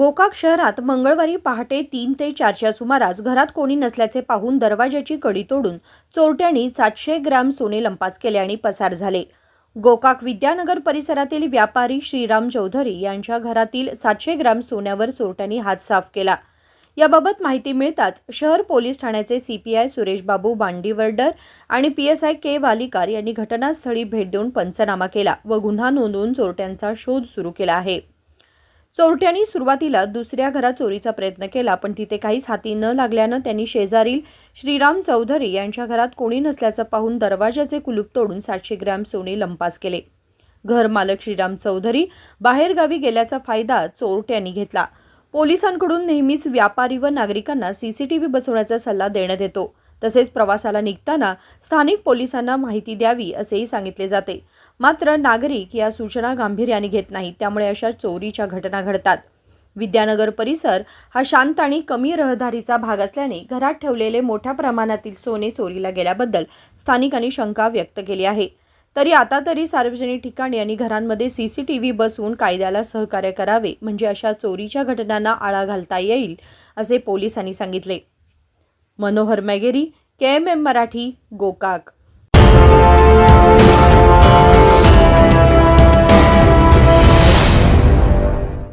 गोकाक शहरात मंगळवारी पहाटे तीन ते चारच्या सुमारास घरात कोणी नसल्याचे पाहून दरवाजाची कडी तोडून चोरट्यांनी सातशे ग्रॅम सोने लंपास केले आणि पसार झाले. गोकाक विद्यानगर परिसरातील व्यापारी श्रीराम चौधरी यांच्या घरातील सातशे ग्रॅम सोन्यावर चोरट्यांनी हात साफ केला. याबाबत माहिती मिळताच शहर पोलीस ठाण्याचे सीपीआय सुरेश बाबू बांडीवर्डर आणि पीएसआय के वालिकार यांनी घटनास्थळी भेट देऊन पंचनामा केला व गुन्हा नोंदवून चोरट्यांचा शोध सुरू केला आहे. चोरट्यांनी सुरुवातीला दुसऱ्या घरात चोरीचा प्रयत्न केला पण तिथे काहीच हाती न लागल्यानं त्यांनी शेजारील श्रीराम चौधरी यांच्या घरात कोणी नसल्याचं पाहून दरवाजाचे कुलूप तोडून सातशे ग्रॅम सोने लंपास केले. घर मालक श्रीराम चौधरी बाहेरगावी गेल्याचा फायदा चोरट्यांनी घेतला. पोलिसांकडून नेहमीच व्यापारी व नागरिकांना सीसीटीव्ही बसवण्याचा सल्ला देण्यात येतो. तसेच प्रवासाला निघताना स्थानिक पोलिसांना माहिती द्यावी असेही सांगितले जाते. मात्र नागरिक या सूचना गांभीर्याने घेत नाहीत त्यामुळे अशा चोरीच्या घटना घडतात. विद्यानगर परिसर हा शांत आणि कमी रहदारीचा भाग असल्याने घरात ठेवलेले मोठ्या प्रमाणातील सोने चोरीला गेल्याबद्दल स्थानिकांनी शंका व्यक्त केली आहे. तरी आता तरी सार्वजनिक ठिकाणी आणि घरांमध्ये सी सी टी व्ही बसवून कायद्याला सहकार्य करावे म्हणजे अशा चोरीच्या घटनांना आळा घालता येईल असे पोलिसांनी सांगितले. Manohar Mageri K M M Marathi Gokak.